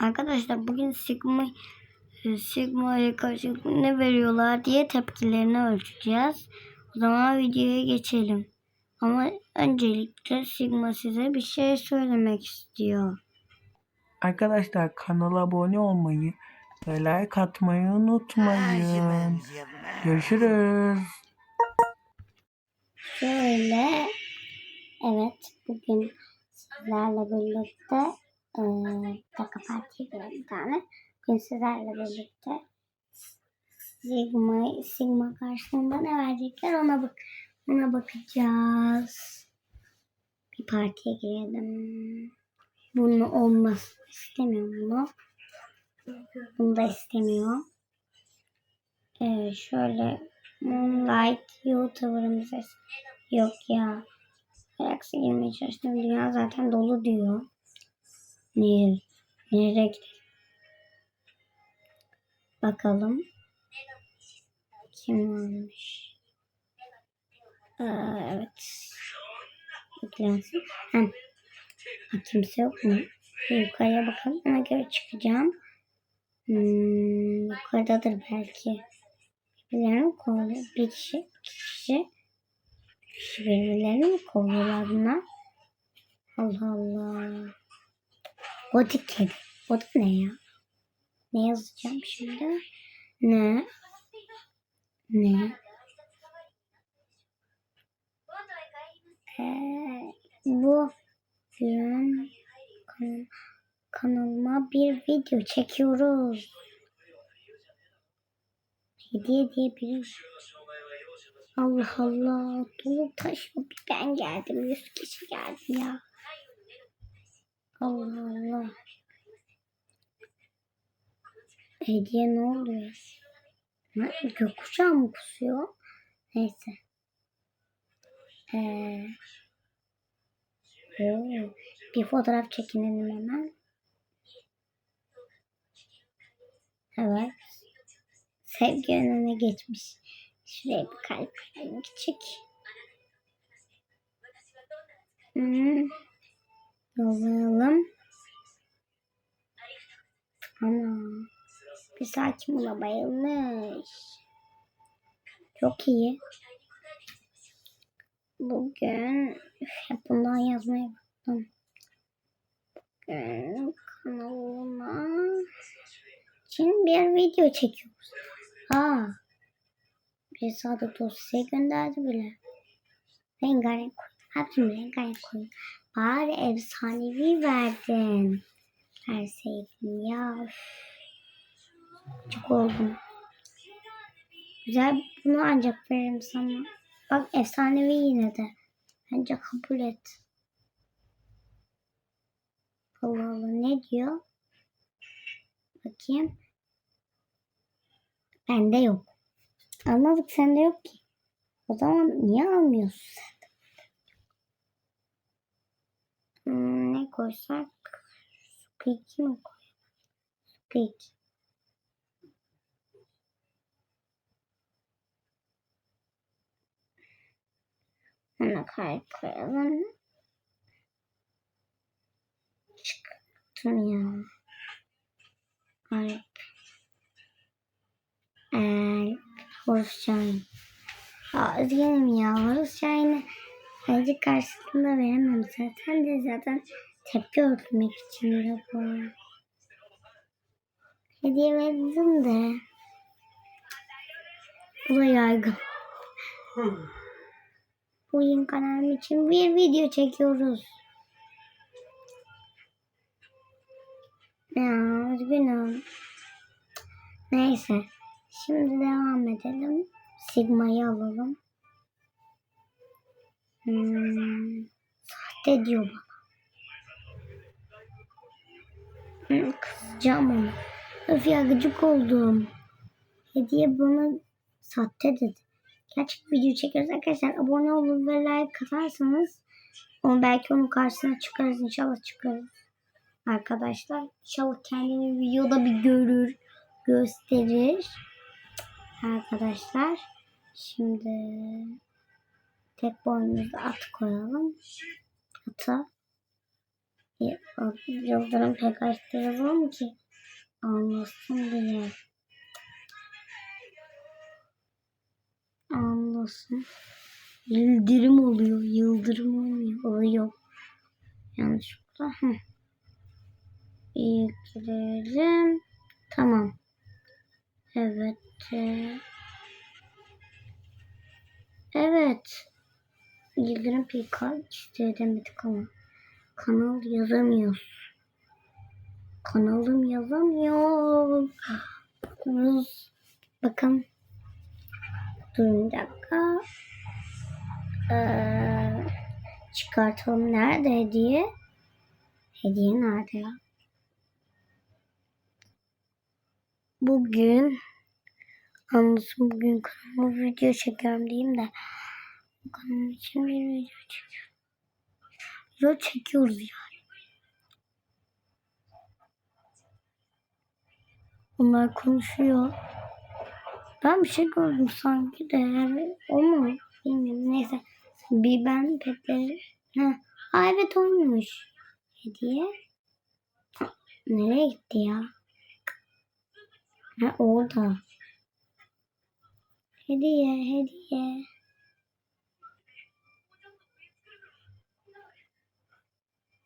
Arkadaşlar bugün Sigma e, Sigma'ya karşı ne veriyorlar diye tepkilerini ölçeceğiz. O zaman videoya geçelim. Ama öncelikle Sigma size bir şey söylemek istiyor. Arkadaşlar kanala abone olmayı ve like atmayı unutmayın. Görüşürüz. Şöyle evet bugün sizlerle birlikte e, partiye girelim bir tane. Bugün sizlerle birlikte Sigma, Sigma karşılığında ne verecekler ona bak ona bakacağız. Bir partiye girelim. Bunu olmaz. istemiyorum bunu. Bunu da istemiyor. Ee, şöyle Moonlight YouTuber'ımız yok ya. Galaxy girmeye çalıştım. Dünya zaten dolu diyor. Niye? Nereye gidelim? Bakalım. Kim varmış? Aa, evet. Yüklensin. Ha. Kimse yok mu? Yukarıya bakalım. Ona göre çıkacağım. Hmm, yukarıdadır belki. Birbirlerini mi? Bir kişi, iki kişi. kişi birbirlerini mi kovalıyorlar bunlar? Allah Allah. Gotik kedi. Da ne ya? Ne yazacağım şimdi? Ne? Ne? Ee, bu gün kan- kanalıma bir video çekiyoruz. Hediye diye biri. Allah Allah. Dolu taşıyor. Bir ben geldim. Yüz kişi geldi ya. Allah Allah. Hediye ne oluyor? Ne? Gökkuşağı mı kusuyor? Neyse. Ee, oo, bir fotoğraf çekinelim hemen. Evet. Sevgi önüne geçmiş. Şuraya bir kalp küçük. Hmm. Yollayalım. Ana. Bir sakin buna bayılmış. Çok iyi. Bugün üf, hep bundan yazmaya baktım. Bugün kanalıma için bir video çekiyoruz. Aa. Bir sadık dosyaya gönderdi bile. Rengarenk koydum. Hepsini rengarenk koydum. Bari efsanevi verdin. Verseydin ya. Çok oldum. Güzel bunu ancak veririm sana. Bak efsanevi yine de. Bence kabul et. Allah Allah ne diyor? Bakayım. Bende yok. Anladık sende yok ki. O zaman niye almıyorsun sen? Hmm, ne koysak? Squeaky mi koy? Squeaky. Ona kalp koyalım. Çıktım ya. Kalp. Kalp. Horus Şahin. Aa, üzgünüm ya. Horus Şahin'e Hacı karşısında veremem zaten de zaten tepki örtmek için de bu. Hediye verdim de. Bu da yaygın. Oyun kanalım için bir video çekiyoruz. Ya üzgünüm. Neyse. Şimdi devam edelim. Sigma'yı alalım. Hmm, sahte diyor bana. Kızacağım onu. Öf ya gıcık oldum. Hediye bana sahte dedi. Gerçek video çekiyoruz arkadaşlar. Abone olun ve like atarsanız onu belki onun karşısına çıkarız. inşallah çıkarız. Arkadaşlar inşallah kendini videoda bir görür, gösterir. Arkadaşlar şimdi tek boynuzda at koyalım. Ata Y- Yıldırım açtı yazalım ki anlasın diye. Anlasın. Yıldırım oluyor. Yıldırım olmuyor. Oluyor. Yanlışlıkla. Hı. Girelim. Tamam. Evet. e, Evet. Yıldırım pek istedemedik ama. Kanal yazamıyoruz. Kanalım yazamıyor. Bakın. Durun bir dakika. Ee, çıkartalım. Nerede hediye? Hediye nerede ya? Bugün anlasın bugün kanalıma video çekiyorum diyeyim de kanalım için bir video çekiyorum. Video çekiyoruz yani. Onlar konuşuyor. Ben bir şey gördüm sanki de. O mu? Bilmiyorum. Neyse. Bir ben petleri... Ha. Aa, evet oymuş. Hediye. Nereye gitti ya? Ha orada. Hediye, hediye.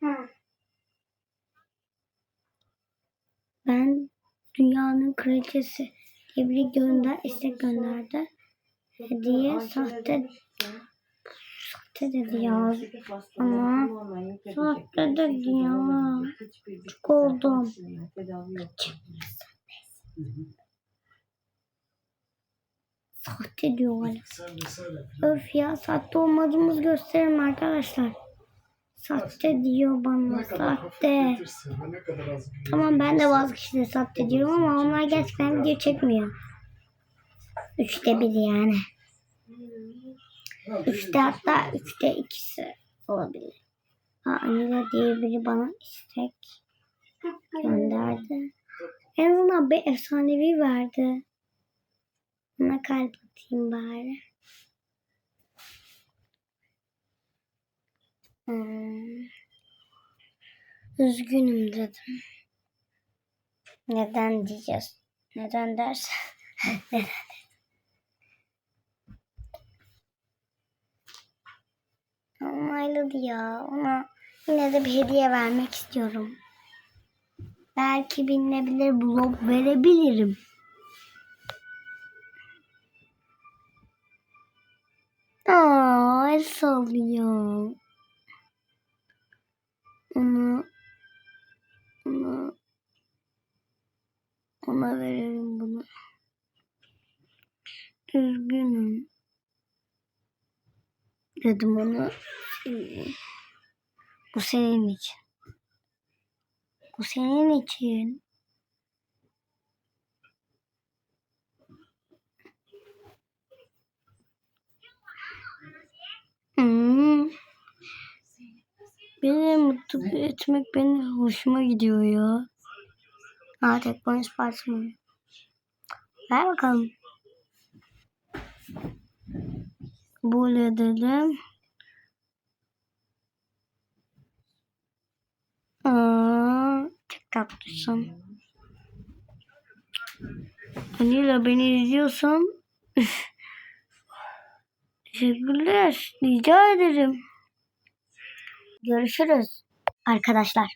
Ha. Ben dünyanın kraliçesi biri gönder, istek gönderdi. Hediye sahte sahte dedi ya. Ama sahte dedi ya. Çok oldum. Sahte diyor hala. Öf ya sahte olmadığımız gösterim arkadaşlar. Sahte diyor bana sahte. Tamam ben de vazgeçtim sahte diyorum ama onlar gerçekten video çekmiyor. Üçte bir yani. Üçte hatta üçte ikisi olabilir. Ha, Anila diye biri bana istek gönderdi. En azından bir efsanevi verdi. Ona kalp atayım bari. Hmm. Üzgünüm dedim. Neden diyeceğiz? Neden dersen? Neden? Onayladı ya. Ona yine de bir hediye vermek istiyorum. Belki bilinebilir blog verebilirim. Aa, el sallıyor. Onu ona ona veririm bunu. Üzgünüm. Dedim onu. Bu senin için. Bu senin için. Hmm. Beni mutlu etmek benim hoşuma gidiyor ya. Aa tek bonus parça mı? Ver bakalım. Böyle edelim. Aa, çok tatlısın. Anila beni izliyorsan teşekkürler. Rica ederim. Görüşürüz arkadaşlar.